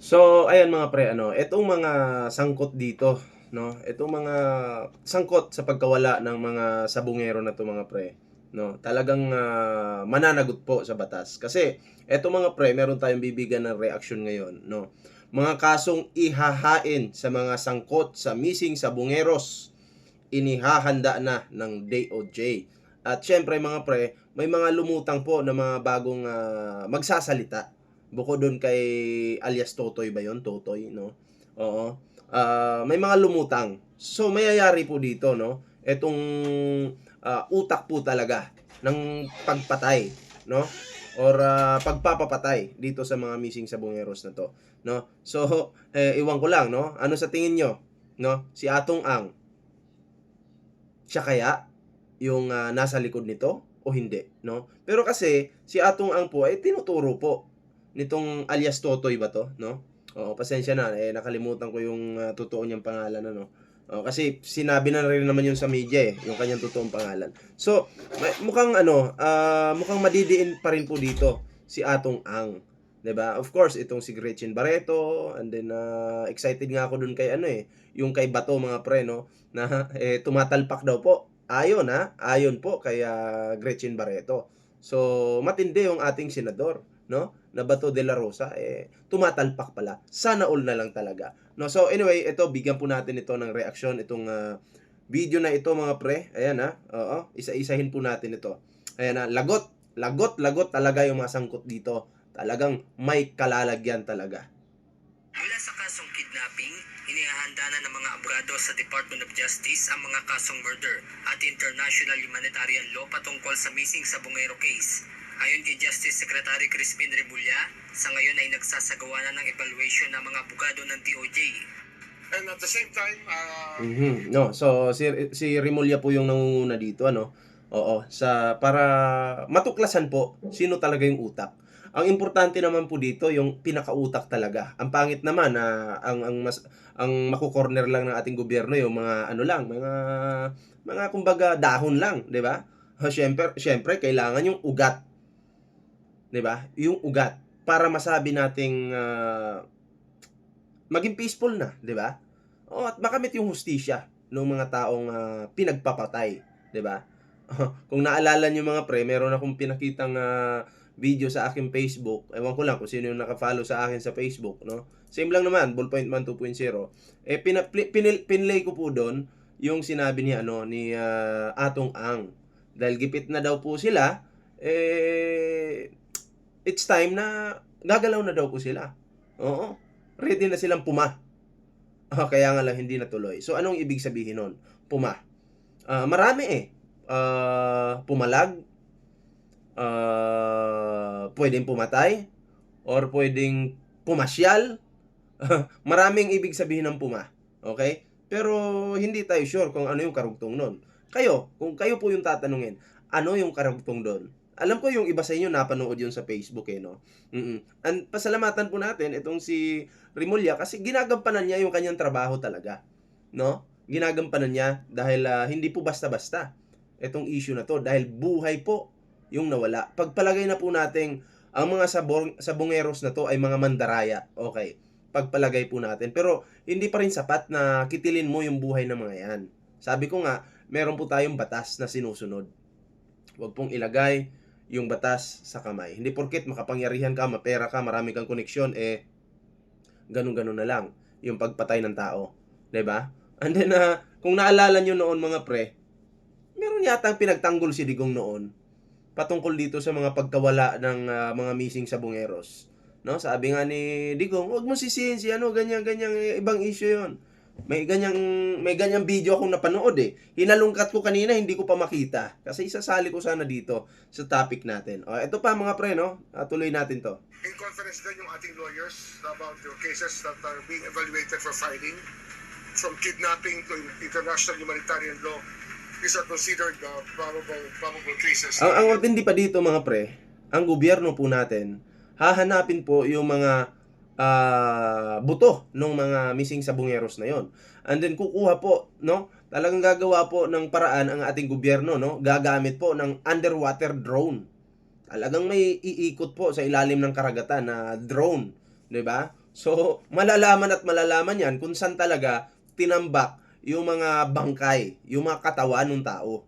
So, ayan mga pre, ano, itong mga sangkot dito, no? Itong mga sangkot sa pagkawala ng mga sabungero na to mga pre, no? Talagang ah, mananagot po sa batas. Kasi eto mga pre, meron tayong bibigyan ng reaksyon ngayon, no? Mga kasong ihahain sa mga sangkot sa missing sabungeros inihahanda na ng DOJ. At syempre mga pre, may mga lumutang po na mga bagong ah, magsasalita. Bukod doon kay alias Totoy ba yon Totoy, no? Oo. Ah, may mga lumutang. So, mayayari po dito, no? Etong ah, utak po talaga ng pagpatay, no? Or ah, pagpapapatay dito sa mga missing sabungeros na to, no? So, eh, iwan ko lang, no? Ano sa tingin nyo, no? Si Atong Ang, siya kaya yung ah, nasa likod nito o hindi, no? Pero kasi si Atong Ang po ay tinuturo po nitong alias Totoy ba to, no? Oo, pasensya na, eh nakalimutan ko yung ah, totoo niyang pangalan ano. Oo, kasi sinabi na rin naman yun sa media eh, yung kanyang totoong pangalan. So, mukhang ano, ah, mukhang madidiin pa rin po dito si Atong Ang. 'Di ba? Of course, itong si Gretchen Barreto and then ah, excited nga ako dun kay ano eh, yung kay Bato mga pre no, na eh, tumatalpak daw po. Ayon ha, ayon po kay ah, Gretchen Barreto. So, matindi yung ating senador, no? Na Bato de la Rosa eh tumatalpak pala. Sana all na lang talaga. No, so anyway, ito bigyan po natin ito ng reaksyon itong ah, video na ito mga pre. Ayan ha. Oo, isa-isahin po natin ito. Ayan ha, lagot, lagot, lagot talaga yung mga sangkot dito. Talagang may kalalagyan talaga. Mula sa kasong kidnapping, inihahanda na ng mga abogado sa Department of Justice ang mga kasong murder at international humanitarian law patungkol sa missing sa Bungero case. Ayon kay Justice Secretary Crispin Remulla, sa ngayon ay nagsasagawa na ng evaluation ng mga abogado ng DOJ. And at the same time, uh, Mhm. No, so si si Rimulya po yung nangunguna dito ano. Oo, sa para matuklasan po sino talaga yung utak. Ang importante naman po dito yung pinakautak talaga. Ang pangit naman na ang ang mas ang makukorner lang ng ating gobyerno yung mga ano lang, mga mga kumbaga dahon lang, 'di ba? Syempre, syempre kailangan yung ugat. 'Di ba? Yung ugat para masabi nating ah, maging peaceful na, 'di ba? Oh, at makamit yung hustisya ng mga taong ah, pinagpapatay, 'di ba? kung naalala niyo mga pre, meron akong pinakitang ah, video sa aking Facebook. Ewan ko lang kung sino yung naka-follow sa akin sa Facebook, no? Same lang naman, Ballpoint Man 2.0. Eh pina, pinil- pinlay ko po doon yung sinabi ni ano ni ah, Atong Ang. Dahil gipit na daw po sila, eh it's time na gagalaw na daw po sila. Oo. Ready na silang puma. Ah, kaya nga lang hindi natuloy. So anong ibig sabihin nun? Puma. Ah, marami eh. Ah, pumalag. Ah, pwedeng pumatay or pwedeng pumasyal. Maraming ibig sabihin ng puma. Okay? Pero hindi tayo sure kung ano yung karugtong nun. Kayo, kung kayo po yung tatanungin, ano yung karugtong doon? Alam ko yung iba sa inyo napanood yun sa Facebook eh, no? mm And pasalamatan po natin itong si Rimulya kasi ginagampanan niya yung kanyang trabaho talaga. No? Ginagampanan niya dahil ah, hindi po basta-basta itong issue na to dahil buhay po yung nawala. Pagpalagay na po nating ang mga sabong, sabongeros na to ay mga mandaraya. Okay. Pagpalagay po natin. Pero hindi pa rin sapat na kitilin mo yung buhay ng mga yan. Sabi ko nga, meron po tayong batas na sinusunod. Huwag pong ilagay yung batas sa kamay. Hindi porket makapangyarihan ka, mapera ka, marami kang koneksyon, eh, ganun-ganun na lang yung pagpatay ng tao. ba? And then, ah, kung naalala nyo noon mga pre, meron yata pinagtanggol si Digong noon patungkol dito sa mga pagkawala ng ah, mga missing sabungeros. No? Sabi nga ni Digong, wag mo sisihin si ano, ganyan, ganyan, eh, ibang issue yon may ganyang may ganyang video akong napanood eh. Hinalungkat ko kanina, hindi ko pa makita. Kasi isasali ko sana dito sa topic natin. O, ito pa mga pre, no? Ah, tuloy natin to. in conference din yung ating lawyers about your cases that are being evaluated for filing from kidnapping to international humanitarian law. These are considered uh, probable, probable cases. Ang, ang matindi pa dito mga pre, ang gobyerno po natin, hahanapin po yung mga ah, buto ng mga missing sabungeros na yon. And then kukuha po, no? Talagang gagawa po ng paraan ang ating gobyerno, no? Gagamit po ng underwater drone. Talagang may iikot po sa ilalim ng karagatan na drone, 'di ba? So, malalaman at malalaman yan kung saan talaga tinambak yung mga bangkay, yung mga katawan ng tao.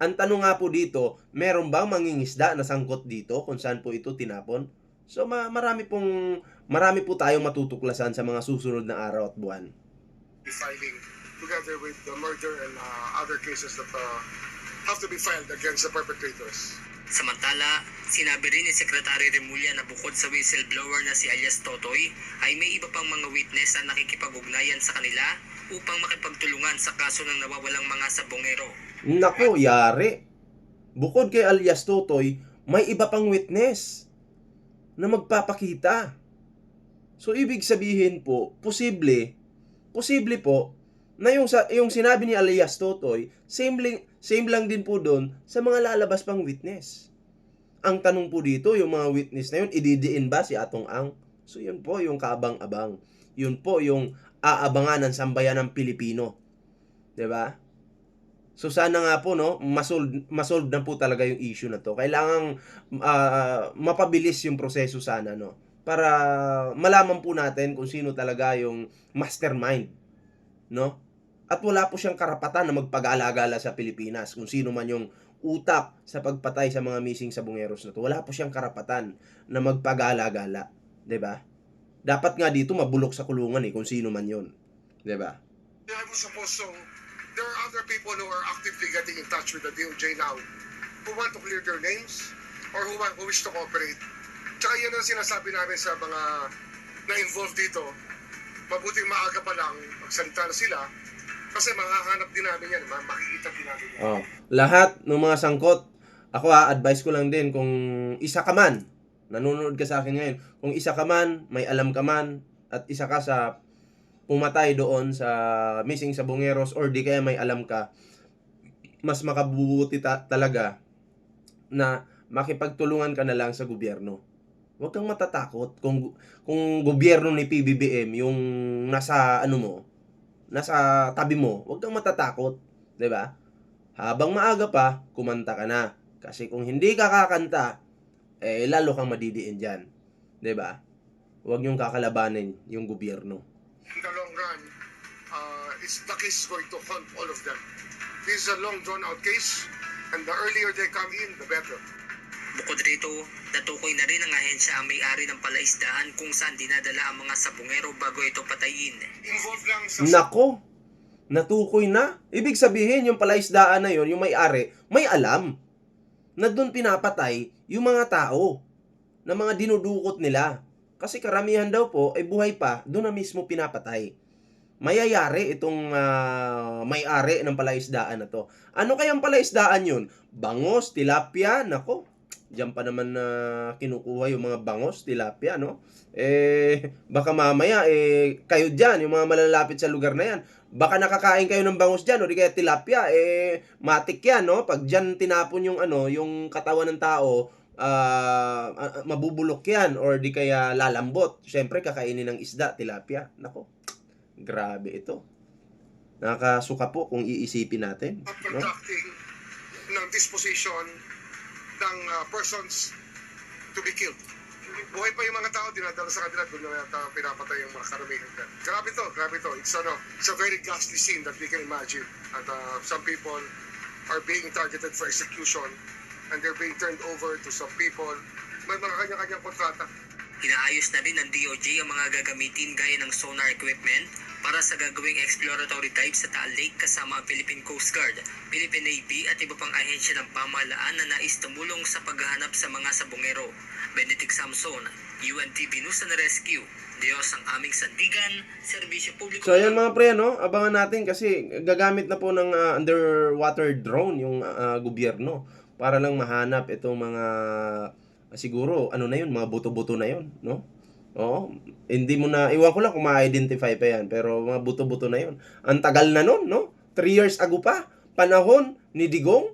Ang tanong nga po dito, meron bang mangingisda na sangkot dito kung saan po ito tinapon? So, ma- marami pong marami po tayong matutuklasan sa mga susunod na araw at buwan. be filing together with the murder and uh, other cases that uh, have to be filed against the perpetrators. Samantala, sinabi rin ni Secretary Remulla na bukod sa whistleblower na si alias Totoy, ay may iba pang mga witness na nakikipag-ugnayan sa kanila upang makipagtulungan sa kaso ng nawawalang mga sabongero. Nako, yari. Bukod kay alias Totoy, may iba pang witness na magpapakita. So, ibig sabihin po, posible, posible po, na yung, yung sinabi ni alias Totoy, same, lang, same lang din po doon sa mga lalabas pang witness. Ang tanong po dito, yung mga witness na yun, ididiin ba si Atong Ang? So, yun po yung kaabang-abang. Yun po yung aabangan ng sambayan ng Pilipino. 'Di ba? So sana nga po no, masolve, masolve na po talaga yung issue na to. Kailangang ah, mapabilis yung proseso sana no para malaman po natin kung sino talaga yung mastermind, no? At wala po siyang karapatan na magpag-alagala sa Pilipinas kung sino man yung utak sa pagpatay sa mga missing sabongeros na to. Wala po siyang karapatan na magpag-alagala, 'di ba? Dapat nga dito mabulok sa kulungan eh kung sino man 'yon, 'di ba? I was supposed to, there are other people who are actively getting in touch with the DOJ now who want to clear their names or who, want, who wish to cooperate. Tsaka yan ang sinasabi namin sa mga na-involved dito. Mabuting maaga pa lang magsalita na sila kasi mahahanap din namin yan, ma- makikita din namin yan. Oh, lahat ng mga sangkot, ako ha, advice ko lang din kung isa ka man, nanonood ka sa akin ngayon, kung isa ka man, may alam ka man, at isa ka sa pumatay doon sa missing sa Bungeros or di kaya may alam ka, mas makabubuti ta- talaga na makipagtulungan ka na lang sa gobyerno. Huwag kang matatakot kung kung gobyerno ni PBBM yung nasa ano mo, nasa tabi mo, huwag kang matatakot, 'di ba? Habang maaga pa, kumanta ka na. Kasi kung hindi ka kakanta, eh lalo kang madidiin diyan, 'di ba? Huwag niyong kakalabanin yung gobyerno. In the long run, uh, it's, the case is going to haunt all of them. This is a long drawn-out case and the earlier they come in, the better. Bukod rito, natukoy na rin ng ahensya ang may-ari ng palaisdaan kung saan dinadala ang mga sabongero bago ito patayin. Involved lang sa... Nako, natukoy na. Ibig sabihin, yung palaisdaan na yon, yung may-ari, may alam na doon pinapatay yung mga tao na mga dinudukot nila. Kasi karamihan daw po ay buhay pa, doon na mismo pinapatay. Mayayari itong ah, may-ari ng palaisdaan na to. Ano kayang palaisdaan yun? Bangos, tilapia, nako. Diyan pa naman na kinukuha yung mga bangos, tilapia, no? Eh, baka mamaya, eh, kayo dyan, yung mga malalapit sa lugar na yan, baka nakakain kayo ng bangos dyan, o di kaya tilapia, eh, matik yan, no? Pag dyan tinapon yung, ano, yung katawan ng tao, ah, mabubulok yan, or di kaya lalambot. Siyempre, kakainin ng isda, tilapia. Nako, grabe ito. Nakasuka po kung iisipin natin, no? ng disposition ng uh, persons to be killed. Buhay pa yung mga tao, dinadala sa kanila, doon na yata pinapatay yung mga karamihan. Grabe to, grabe to. It's, ano, it's a very ghastly scene that we can imagine. At uh, some people are being targeted for execution and they're being turned over to some people. May mga kanya-kanyang kontrata. Inaayos na rin ng DOJ ang mga gagamitin gaya ng sonar equipment para sa gagawing exploratory dive sa Taal Lake kasama ang Philippine Coast Guard, Philippine Navy at iba pang ahensya ng pamahalaan na nais tumulong sa paghahanap sa mga sabongero. Benedict Samson, UNTV News and Rescue. Diyos ang aming sandigan, serbisyo publiko. So ayan mga pre, no? abangan natin kasi gagamit na po ng ah, underwater drone yung ah, gobyerno para lang mahanap itong mga siguro ano na yun, mga buto-buto na yun, no? Oo, hindi mo na, iwan ko lang kung ma-identify pa yan, pero mga buto-buto na yun. Ang tagal na nun, no? Three years ago pa, panahon ni Digong.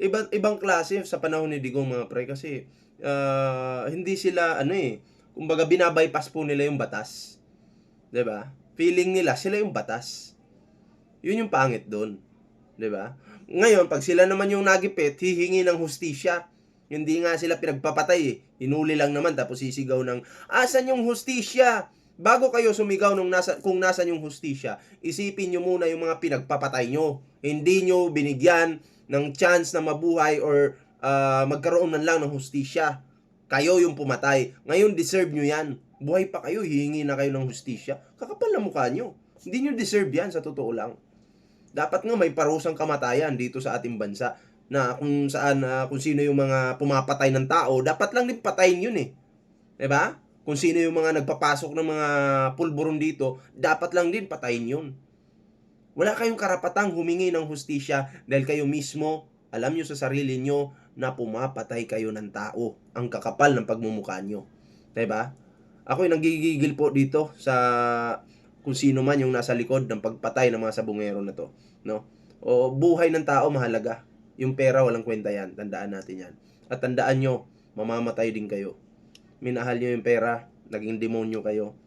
Ibang, ibang klase sa panahon ni Digong mga pre kasi ah, hindi sila, ano eh, kumbaga binabypass po nila yung batas. 'Di ba? Feeling nila sila yung batas. 'Yun yung pangit doon. 'Di ba? Ngayon, pag sila naman yung nagipit, hihingi ng hustisya. Hindi nga sila pinagpapatay eh. Hinuli lang naman tapos sisigaw ng, asan yung hustisya? Bago kayo sumigaw nung nasa, kung nasan yung hustisya, isipin nyo muna yung mga pinagpapatay nyo. Hindi nyo binigyan ng chance na mabuhay or ah, magkaroon man lang ng hustisya. Kayo yung pumatay. Ngayon, deserve nyo yan. Buhay pa kayo, hihingi na kayo ng hustisya. Kakapal na mukha nyo. Hindi nyo deserve yan, sa totoo lang. Dapat nga may parusang kamatayan dito sa ating bansa na kung saan ah, kung sino yung mga pumapatay ng tao, dapat lang din patayin yun eh. 'Di ba? Kung sino yung mga nagpapasok ng mga pulburon dito, dapat lang din patayin yun. Wala kayong karapatang humingi ng hustisya dahil kayo mismo, alam nyo sa sarili nyo na pumapatay kayo ng tao. Ang kakapal ng pagmumukha nyo. ba? Ako'y nanggigigil po dito sa kung sino man yung nasa likod ng pagpatay ng mga sabungero na to, no? O buhay ng tao mahalaga. Yung pera walang kwenta yan, tandaan natin yan. At tandaan nyo, mamamatay din kayo. Minahal nyo yung pera, naging demonyo kayo,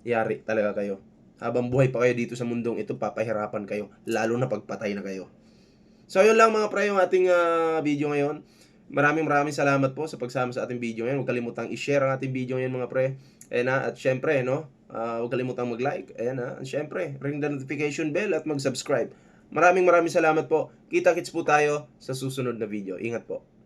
yari talaga kayo. Habang buhay pa kayo dito sa mundong ito, papahirapan kayo, lalo na pagpatay na kayo. So yun lang mga pre, yung ating ah, video ngayon. Maraming maraming salamat po sa pagsama sa ating video ngayon. Huwag kalimutang i-share ang ating video ngayon mga pre. Ayan na, at syempre, no, ah, huwag kalimutang mag-like. Ayan na, at syempre, ring the notification bell at mag-subscribe. Maraming maraming salamat po. Kita-kits po tayo sa susunod na video. Ingat po.